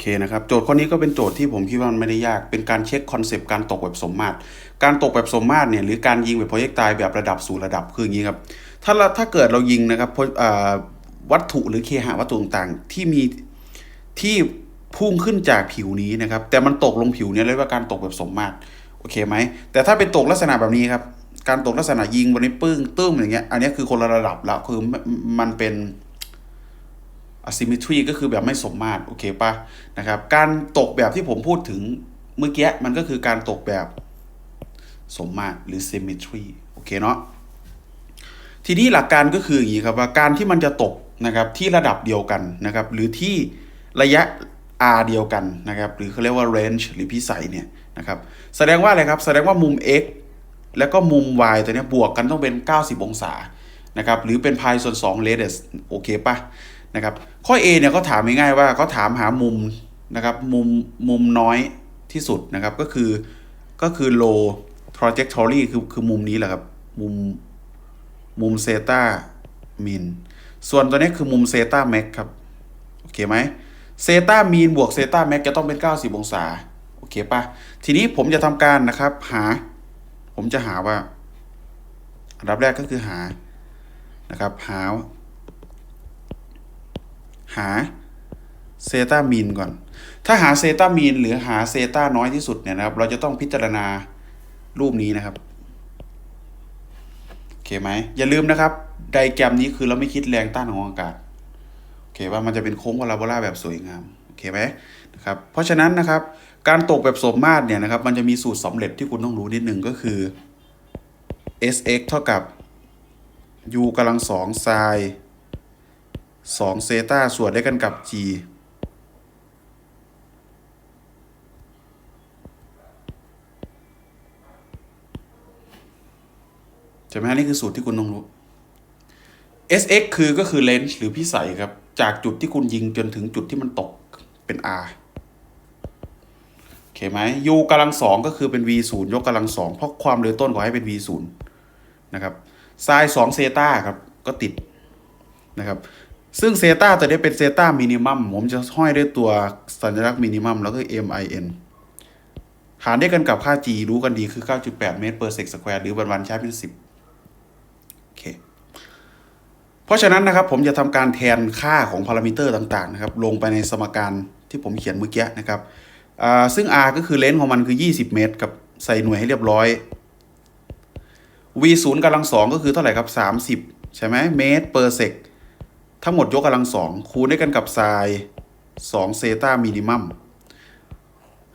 เคนะครับโจทย์ข้อนี้ก็เป็นโจทย์ที่ผมคิดว่ามันไม่ได้ยาก เป็นการเช็คคอนเซปต์การตกแบบสมมาตร การตกแบบสมมาตรเนี่ยหรือการยิงแบบโปรเจกตายแบบระดับสู่ระดับคืออย่างนี้ครับ ถ้าเราถ้าเกิดเรายิงนะครับวัตถุหรือเคหะวัตถุต่างๆที่มีที่พุ่งขึ้นจากผิวนี้นะครับ แต่มันตกลงผิวเนี่ยเรียกว่าการตกแบบสมมาตรโอเคไหมแต่ถ้าเป็นตกลักษณะแบบนี้ครับการตกลักษณะยิงบนนี้ปึ้งตึ้มอย่างเงี้ยอันนี้คือคนละระดับแล้วคือมันเป็น asymmetry ก็คือแบบไม่สมมาตรโอเคปะนะครับ การตกแบบที่ผมพูดถึงเมื่อกี้มันก็คือการตกแบบสมมาตรหรือ symmetry โอเคเนาะทีนี้หลักการก็คืออย่างนี้ครับว่าการที่มันจะตกนะครับที่ระดับเดียวกันนะครับ หรือที่ระยะ r เดียวกันนะครับ หรือเขาเรียกว่า range หรือพิสัยเนี่ยนะครับ แสดงว่าอะไรครับ แสดงว่ามุม x แล้วก็มุม y ตัวเนี้ยบวกกันต้องเป็น 90 องศานะครับ หรือเป็น pi ส่วน2 radius โอเคปะ นะครับ ข้อ A เนี่ยเขาถามง่ายๆว่าเขาถามหามุมนะครับมุมมุมน้อยที่สุดนะครับก็คือก็คือ low trajectory คือคือมุมนี้แหละครับ มุมมุมเซตามินส่วนตัวนี้คือมุมเซตาแม็กครับ โอเคไหมเซตามีนบวกเซตาแม็กจะต้องเป็น 90 องศา โอเคปะทีนี้ผมจะทำการนะครับ หา ผมจะหาว่า อันดับแรกก็คือหานะครับ หา หาเซตามีนก่อน ถ้าหาเซตามีนหรือหาเซตาน้อยที่สุดเนี่ยนะครับ เราจะต้องพิจารณารูปนี้นะครับโอเคไหมอย่าลืมนะครับไดแกรมนี้คือเราไม่คิดแรงต้านของอากาศโอเคว่ามันจะเป็นโค้งพาราโบลาแบบสวยงามโอเคไหมนะครับเพราะฉะนั้นนะครับ การตกแบบสมมาตรเนี่ยนะครับ มันจะมีสูตรสำเร็จที่คุณต้องรู้นิดนึงก็คือ sx เท่ากับ u กำลังสองไซน์ สองเซตาส่วนด้วยกันกับ g ใช่ไหมนี่คือสูตรที่คุณต้องรู้ sx คือก็คือเลนส์หรือพิสัยครับ จากจุดที่คุณยิงจนถึงจุดที่มันตกเป็น r โอเคไหม u กำลังสองก็คือเป็น v ศูนย์ยกกำลังสองเพราะความเร็วต้นขอให้เป็น v ศูนย์นะครับไซน์สองเซตาครับก็ติดนะครับ ซึ่งเซตาตัวนี้เป็นเซตามินิมัมผมจะห้อยด้วยตัวสัญลักษณ์มินิมัมแล้วก็ min หารได้กันกับค่า g รู้กันดีคือ 9.8 เมตร per sec square หรือวันวันๆใช้เป็น 10 โอเค เพราะฉะนั้นนะครับ ผมจะทำการแทนค่าของพารามิเตอร์ต่างๆนะครับลงไปในสมการที่ผมเขียนเมื่อกี้นะครับอ่าซึ่ง r ก็คือเลนส์ของมันคือ 20 เมตร กับใส่หน่วยให้เรียบร้อย v ศูนย์กำลังสองก็คือเท่าไหร่ครับ 30 ใช่ไหมเมตร per sec ทั้งหมดยกกำลังสองคูณได้กันกับไซน์2เซตามินิมัม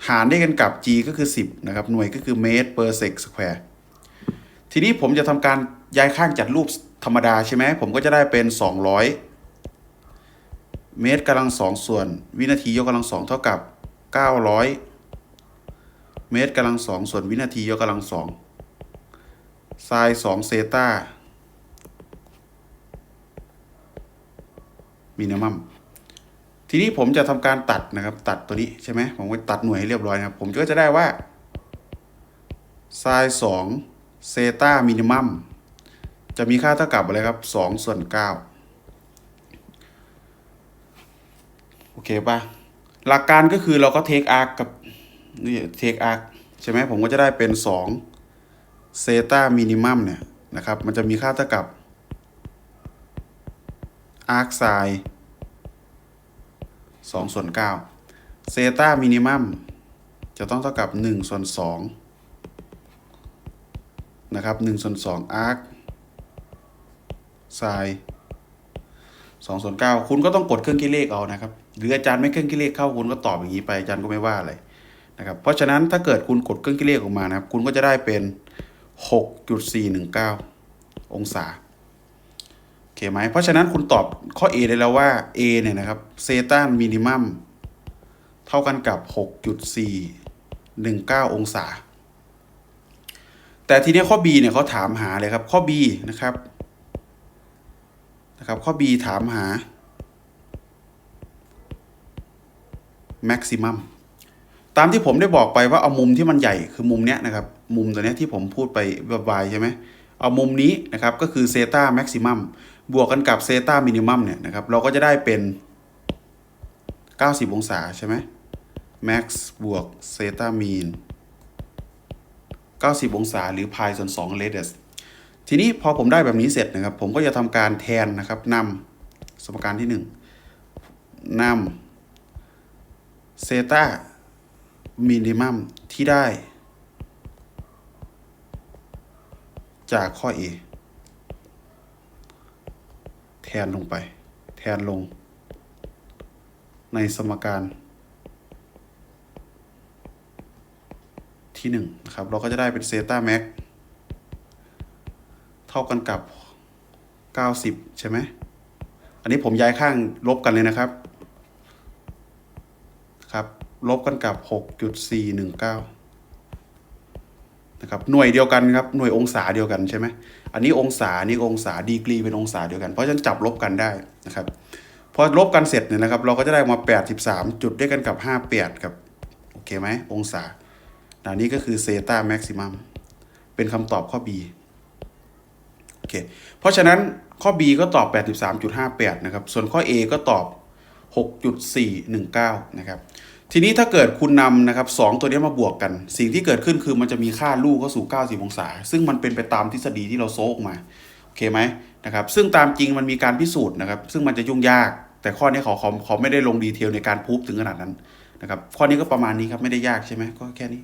หารได้กันกับ g ก็คือ 10 นะครับ หน่วยก็คือเมตร per sec square ทีนี้ผมจะทำการย้ายข้างจัดรูปธรรมดาใช่ไหม ผมก็จะได้เป็น 200 เมตรกำลังสองส่วน วินาทียกกำลังสองเท่ากับ 900 เมตรกำลังสองส่วนวินาทียกกำลังสองไซน์สองเซตา มินิมัมทีนี้ผมจะทำการตัดนะครับ ตัดตัวนี้ใช่ไหมผมก็ตัดหน่วยให้เรียบร้อยนะครับ ผมก็จะได้ว่าไซน์สองเซตามินิมัมจะมีค่าเท่ากับอะไรครับสองส่วนเก้าโอเคป่ะ หลักการก็คือเราก็เทคอาร์กับนี่เทคอาร์ใช่ไหมผมก็จะได้เป็นสองเซตามินิมัมเนี่ยนะครับ มันจะมีค่าเท่ากับ อาร์คไซน์สองส่วนเก้าเซตามินิมัมจะต้องเท่ากับหนึ่งส่วนสองนะครับหนึ่งส่วนสองอาร์คไซน์สองส่วนเก้าคุณก็ต้องกดเครื่องคิดเลขเอานะครับ หรืออาจารย์ไม่เครื่องคิดเลขเข้าคุณก็ตอบอย่างนี้ไปอาจารย์ก็ไม่ว่าอะไรนะครับเพราะฉะนั้นถ้าเกิดคุณกดเครื่องคิดเลขออกมานะครับ คุณก็จะได้เป็นหกจุดสี่หนึ่งเก้าองศา เคไหมเพราะฉะนั้นคุณตอบข้อ A ได้แล้วว่า A เนี่ยนะครับเซตามินิมัมเท่ากันกับ 6.419 องศา แต่ทีนี้ข้อ B เนี่ยเขาถามหาเลยครับ ข้อ B นะครับนะครับ ข้อ B ถามหา maximum ตามที่ผมได้บอกไปว่าเอามุมที่มันใหญ่คือมุมเนี้ยนะครับ มุมตัวเนี้ยที่ผมพูดไปบายใช่ไหม เอามุมนี้นะครับก็คือเซตาแม็กซิมัมบวกกันกับเซตามินิมัมเนี่ยนะครับเราก็จะได้เป็น 90 องศาใช่ไหม max บวกเซตามีน90 องศา หรือพายส่วน2 radius ทีนี้พอผมได้แบบนี้เสร็จนะครับ ผมก็จะทำการแทนนะครับนำสมการที่ 1นำเซตามินิมัมที่ได้ จากข้อ A แทนลงไป แทนลง ในสมการ ที่หนึ่งนะครับ เราก็จะได้เป็นเซต้าแม็กเท่ากันกับ 90 ใช่ไหม อันนี้ผมย้ายข้างลบกันเลยนะครับ ครับ ลบกันกับ 6.419นะ ครับหน่วยเดียวกันครับหน่วยองศาเดียวกันใช่ไหมอันนี้องศานี่องศาดีกรีเป็นองศาเดียวกัน เพราะฉะนั้นจับลบกันได้นะครับพอลบกันเสร็จเนี่ยนะครับ เราก็จะได้มา 83 จุดด้วยกันกับ 58ครับโอเคไหมองศาอันนี้ก็คือเซตาแม็กซิมัมเป็นคำตอบข้อ B โอเคเพราะฉะนั้นข้อ B ก็ตอบ 83.58 นะครับ ส่วนข้อ A ก็ตอบ 6.419 นะครับ ทีนี้ถ้าเกิดคุณนำนะครับสองตัวนี้มาบวกกัน สิ่งที่เกิดขึ้นคือมันจะมีค่าลูกเข้าสู่ 90 องศา ซึ่งมันเป็นไปตามทฤษฎีที่เราโซกมา โอเคไหมนะครับ ซึ่งตามจริงมันมีการพิสูจน์นะครับ ซึ่งมันจะยุ่งยาก แต่ข้อนี้เขาเขาเขาไม่ได้ลงดีเทลในการพูฟถึงขนาดนั้นนะครับ ข้อนี้ก็ประมาณนี้ครับ ไม่ได้ยากใช่ไหมก็แค่นี้